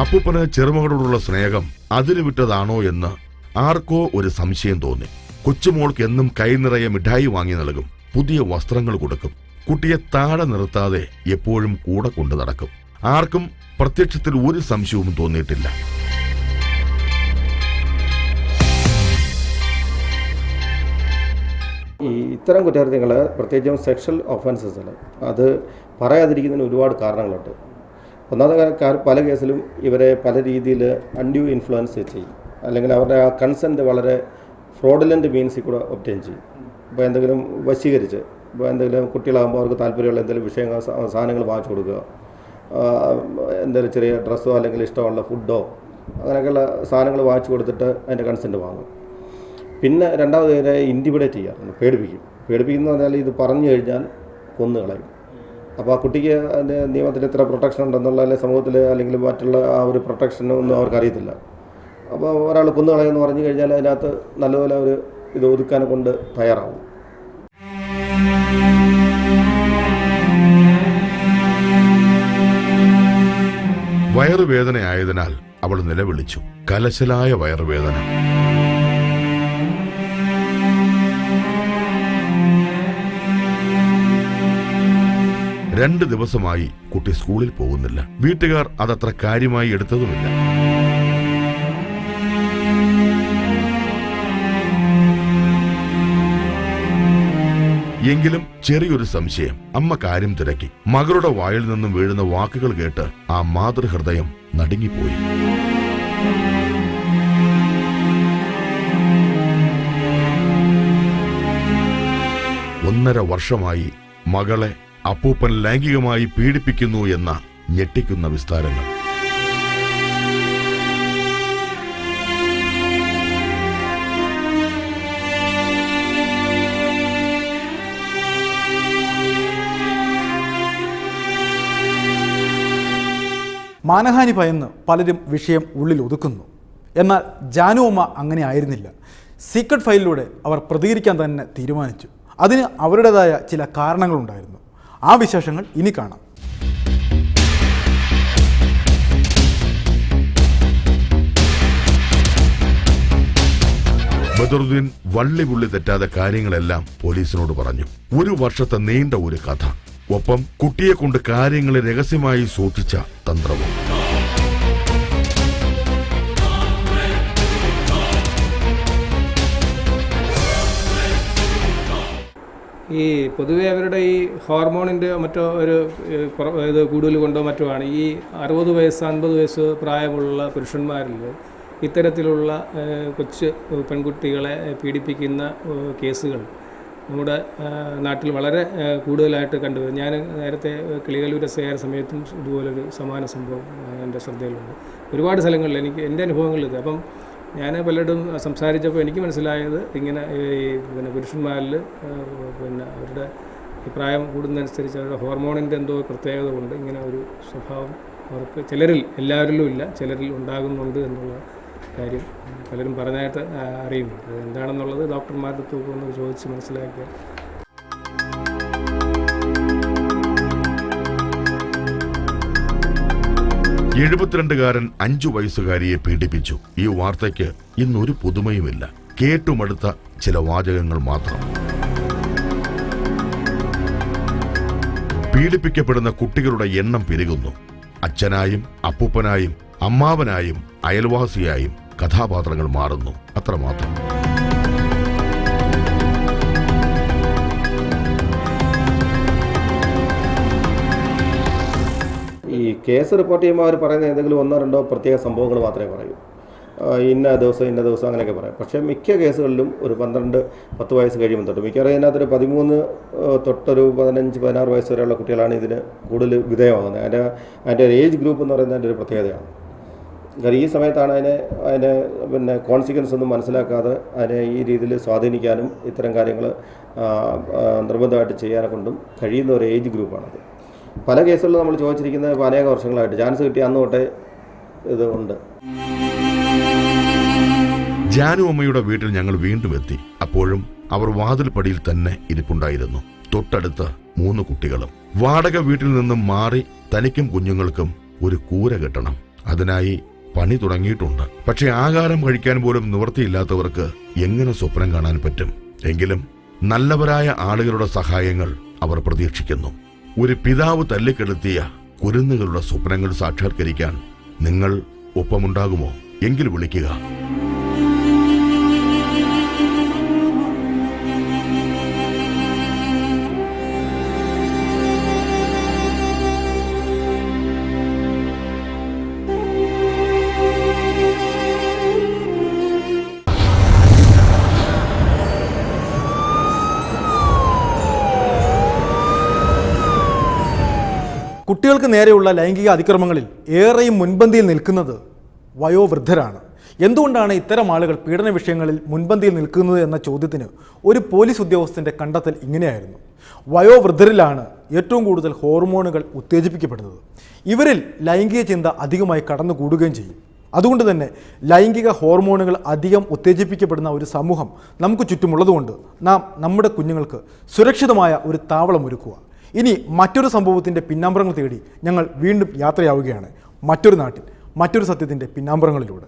അപ്പൂപ്പന് ചെറുമകളോടുള്ള സ്നേഹം അതിന് വിട്ടതാണോ എന്ന് ആർക്കോ ഒരു സംശയം തോന്നി. കൊച്ചുമോൾക്ക് എന്നും കൈനിറയെ മിഠായി വാങ്ങി നൽകും. പുതിയ വസ്ത്രങ്ങൾ കൊടുക്കും. കുട്ടിയെ താഴെ നിർത്താതെ എപ്പോഴും കൂടെ കൊണ്ടു നടക്കും. ആർക്കും പ്രത്യക്ഷത്തിൽ ഒരു സംശയവും തോന്നിയിട്ടില്ല. ഈ ഇത്തരം കുറ്റകൃത്യങ്ങൾ പ്രത്യേകിച്ചും സെക്ഷൽ ഒഫൻസസിൽ അത് പറയാതിരിക്കുന്നതിന് ഒരുപാട് കാരണങ്ങളുണ്ട്. ഒന്നാമത്തെ പല കേസിലും ഇവരെ പല രീതിയിൽ അൺഡ്യൂ ഇൻഫ്ലുവൻസ് ചെയ്യും. അല്ലെങ്കിൽ അവരുടെ ആ കൺസെന്റ് വളരെ ഫ്രോഡിലന്റ് മീൻസിൽ കൂടെ ഒപ്റ്റെയിൻ ചെയ്യും. ഇപ്പോൾ എന്തെങ്കിലും വശീകരിച്ച് ഇപ്പോൾ എന്തെങ്കിലും കുട്ടികളാകുമ്പോൾ അവർക്ക് താല്പര്യമുള്ള എന്തെങ്കിലും വിഷയങ്ങൾ സാധനങ്ങൾ വാങ്ങിച്ചു കൊടുക്കുക എന്തെങ്കിലും ചെറിയ ഡ്രസ്സോ അല്ലെങ്കിൽ ഇഷ്ടമുള്ള ഫുഡോ അങ്ങനെയൊക്കെയുള്ള സാധനങ്ങൾ വാങ്ങിച്ചു കൊടുത്തിട്ട് അതിന്റെ കൺസെന്റ് വാങ്ങും. പിന്നെ രണ്ടാമത് ഇവരെ ഇന്റിമിഡേറ്റ് ചെയ്യാറുണ്ട് പേടിപ്പിക്കും. പേടിപ്പിക്കുന്നതെന്ന് പറഞ്ഞാൽ ഇത് പറഞ്ഞു കഴിഞ്ഞാൽ കൊന്നു കളയും അപ്പോൾ ആ കുട്ടിക്ക് അതിന്റെ നിയമത്തിൽ എത്ര പ്രൊട്ടക്ഷൻ ഉണ്ടെന്നുള്ള അല്ലെങ്കിൽ സമൂഹത്തിൽ അല്ലെങ്കിൽ മറ്റുള്ള ആ ഒരു പ്രൊട്ടക്ഷൻ ഒന്നും അവർക്കറിയത്തില്ല അപ്പോൾ ഒരാൾ കൊന്നു കളയെന്ന് പറഞ്ഞു കഴിഞ്ഞാൽ അതിനകത്ത് നല്ലപോലെ ഒരു ഇത് ഒതുക്കാനെ കൊണ്ട് തയ്യാറാവും. വയറുവേദനയായതിനാൽ അവൾ നിലവിളിച്ചു. കലശലായ വയറുവേദന. രണ്ട് ദിവസമായി കുട്ടി സ്കൂളിൽ പോകുന്നില്ല. വീട്ടുകാർ അതത്ര കാര്യമായി എടുത്തതുമില്ല. എങ്കിലും ചെറിയൊരു സംശയം. അമ്മ കാര്യം തിരക്കി. മകളുടെ വായിൽ നിന്നും വീഴുന്ന വാക്കുകൾ കേട്ട് ആ മാതൃഹൃദയം നടുങ്ങിപ്പോയി. ഒന്നര വർഷമായി മകളെ അപ്പൂപ്പൻ ലൈംഗികമായി പീഡിപ്പിക്കുന്നു എന്ന ഞെട്ടിക്കുന്ന വിസ്താരങ്ങൾ. മാനഹാനി ഭയന്ന് പലരും വിഷയം ഉള്ളിൽ ഒതുക്കുന്നു. എന്നാൽ ജാനുവമ്മ അങ്ങനെ ആയിരുന്നില്ല. സീക്രട്ട് ഫയലിലൂടെ അവർ പ്രതികരിക്കാൻ തന്നെ തീരുമാനിച്ചു. അതിന് അവരുടേതായ ചില കാരണങ്ങളുണ്ടായിരുന്നു. ആ വിശേഷങ്ങൾ ഇനി കാണാം. ബദറുദ്ദീൻ വള്ളി പുള്ളി തെറ്റാതെ കാര്യങ്ങളെല്ലാം പോലീസിനോട് പറഞ്ഞു. ഒരു വർഷത്തെ നീണ്ട ഒരു കഥ. ഒപ്പം കുട്ടിയെ കൊണ്ട് കാര്യങ്ങളെ രഹസ്യമായി സൂക്ഷിച്ച തന്ത്രവും. ഈ പൊതുവെ അവരുടെ ഈ ഹോർമോണിന്റെ മറ്റോ ഒരു ഇത് കൂടുതൽ കൊണ്ടോ മറ്റോ ആണ്. ഈ അറുപത് വയസ്സ് അൻപത് വയസ്സ് പ്രായമുള്ള പുരുഷന്മാരിൽ ഇത്തരത്തിലുള്ള കൊച്ച് പെൺകുട്ടികളെ പീഡിപ്പിക്കുന്ന കേസുകൾ നമ്മുടെ നാട്ടിൽ വളരെ കൂടുതലായിട്ട് കണ്ടുവരും ഞാൻ നേരത്തെ കിളികലൂര സേര സമയത്തും ഇതുപോലൊരു സമാന സംഭവം എന്റെ ശ്രദ്ധയിലുണ്ട്. ഒരുപാട് സ്ഥലങ്ങളിൽ എനിക്ക് എന്റെ അനുഭവങ്ങളിൽ ഇത്. അപ്പം ഞാൻ പലരും സംസാരിച്ചപ്പോൾ എനിക്ക് മനസ്സിലായത് ഇങ്ങനെ ഈ പിന്നെ പുരുഷന്മാരിൽ പിന്നെ അവരുടെ പ്രായം കൂടുന്നതനുസരിച്ച് അവരുടെ ഹോർമോണിന്റെ എന്തോ പ്രത്യേകത കൊണ്ട് ഇങ്ങനെ ഒരു സ്വഭാവം അവർക്ക് ചിലരിൽ എല്ലാവരിലും ഇല്ല ചിലരിൽ ഉണ്ടാകുന്നുണ്ട് എന്നുള്ള കാര്യം പലരും പറഞ്ഞായിട്ട് അറിയുന്നുണ്ട്. അത് എന്താണെന്നുള്ളത് ഡോക്ടർമാരുടെ തൂക്കം ചോദിച്ച് മനസ്സിലാക്കിയാൽ എഴുപത്തിരണ്ടുകാരൻ അഞ്ചു വയസ്സുകാരിയെ പീഡിപ്പിച്ചു. ഈ വാർത്തയ്ക്ക് ഇന്നൊരു പുതുമയുമില്ല. കേട്ടുമടുത്ത ചില വാചകങ്ങൾ മാത്രം. പീഡിപ്പിക്കപ്പെടുന്ന കുട്ടികളുടെ എണ്ണം പെരുകുന്നു. അച്ഛനായും അപ്പൂപ്പനായും അമ്മാവനായും അയൽവാസിയായും കഥാപാത്രങ്ങൾ മാറുന്നു. അത്രമാത്രം. കേസ് റിപ്പോർട്ട് ചെയ്യുമ്പോൾ അവർ പറയുന്ന ഏതെങ്കിലും ഒന്നോ രണ്ടോ പ്രത്യേക സംഭവങ്ങൾ മാത്രമേ പറയൂ. ഇന്ന ദിവസം ഇന്ന ദിവസം അങ്ങനെയൊക്കെ പറയാം. പക്ഷേ മിക്ക കേസുകളിലും ഒരു പന്ത്രണ്ട് പത്ത് വയസ്സ് കഴിയുമ്പോൾ തൊട്ട് മിക്കവാറും ഇതിനകത്തൊരു പതിമൂന്ന് തൊട്ടൊരു പതിനഞ്ച് പതിനാറ് വയസ്സ് വരെയുള്ള കുട്ടികളാണ് ഇതിന് കൂടുതൽ വിധേയമാകുന്നത്. അതിന്റെ അതിന്റെ ഏജ് ഗ്രൂപ്പ് എന്ന് പറയുന്നത് അതിന്റെ ഒരു പ്രത്യേകതയാണ്. കാരണം ഈ സമയത്താണ് അതിനെ അതിനെ പിന്നെ കോൺസിക്വൻസ് ഒന്നും മനസ്സിലാക്കാതെ അതിനെ ഈ രീതിയിൽ സ്വാധീനിക്കാനും ഇത്തരം കാര്യങ്ങൾ നിർബന്ധമായിട്ട് ചെയ്യാനെ കൊണ്ടും കഴിയുന്ന ഒരു ഏജ് ഗ്രൂപ്പാണത്. പല കേസുകളിലും നമ്മൾ ചോദിച്ചിരിക്കുന്നത് പല വർഷങ്ങളായിട്ട്. ചാൻസ് കിട്ടിയ അന്ന് തൊട്ടേ ഇത് ഉണ്ട്. ജാനു അമ്മയുടെ വീട്ടിൽ ഞങ്ങൾ വീണ്ടും എത്തി. അപ്പോഴും അവർ വാതിൽപ്പടിയിൽ തന്നെ ഇരിപ്പുണ്ടായിരുന്നു. തൊട്ടടുത്ത് മൂന്ന് കുട്ടികളും. വാടക വീട്ടിൽ നിന്നും മാറി തനിക്കും കുഞ്ഞുങ്ങൾക്കും ഒരു കൂര കെട്ടണം. അതിനായി പണി തുടങ്ങിയിട്ടുണ്ട്. പക്ഷെ ആഹാരം കഴിക്കാൻ പോലും നിവൃത്തിയില്ലാത്തവർക്ക് എങ്ങനെ സ്വപ്നം കാണാൻ പറ്റും? എങ്കിലും നല്ലവരായ ആളുകളുടെ സഹായങ്ങൾ അവർ പ്രതീക്ഷിക്കുന്നു. ഒരു പിതാവ് തല്ലിക്കെടുത്തിയ കുരുന്നുകളുടെ സ്വപ്നങ്ങൾ സാക്ഷാത്കരിക്കാൻ നിങ്ങൾ ഒപ്പമുണ്ടാകുമോ? എങ്കിൽ വിളിക്കുക. കുട്ടികൾക്ക് നേരെയുള്ള ലൈംഗിക അതിക്രമങ്ങളിൽ ഏറെയും മുൻപന്തിയിൽ നിൽക്കുന്നത് വയോവൃദ്ധരാണ്. എന്തുകൊണ്ടാണ് ഇത്തരം ആളുകൾ പീഡന വിഷയങ്ങളിൽ മുൻപന്തിയിൽ നിൽക്കുന്നത് എന്ന ചോദ്യത്തിന് ഒരു പോലീസ് ഉദ്യോഗസ്ഥന്റെ കണ്ടെത്തൽ ഇങ്ങനെയായിരുന്നു. വയോവൃദ്ധരിലാണ് ഏറ്റവും കൂടുതൽ ഹോർമോണുകൾ ഉത്തേജിപ്പിക്കപ്പെടുന്നത്. ഇവരിൽ ലൈംഗിക ചിന്ത അധികമായി കടന്നുകൂടുകയും ചെയ്യും. അതുകൊണ്ട് തന്നെ ലൈംഗിക ഹോർമോണുകൾ അധികം ഉത്തേജിപ്പിക്കപ്പെടുന്ന ഒരു സമൂഹം നമുക്ക് ചുറ്റുമുള്ളതുകൊണ്ട് നാം നമ്മുടെ കുഞ്ഞുങ്ങൾക്ക് സുരക്ഷിതമായ ഒരു താവളം ഒരുക്കുക ഇനി മറ്റൊരു സംഭവത്തിന്റെ പിന്നാമ്പറങ്ങൾ തേടി ഞങ്ങൾ വീണ്ടും യാത്രയാവുകയാണ് മറ്റൊരു നാട്ടിൽ മറ്റൊരു സത്യത്തിന്റെ പിന്നാമ്പറങ്ങളിലൂടെ.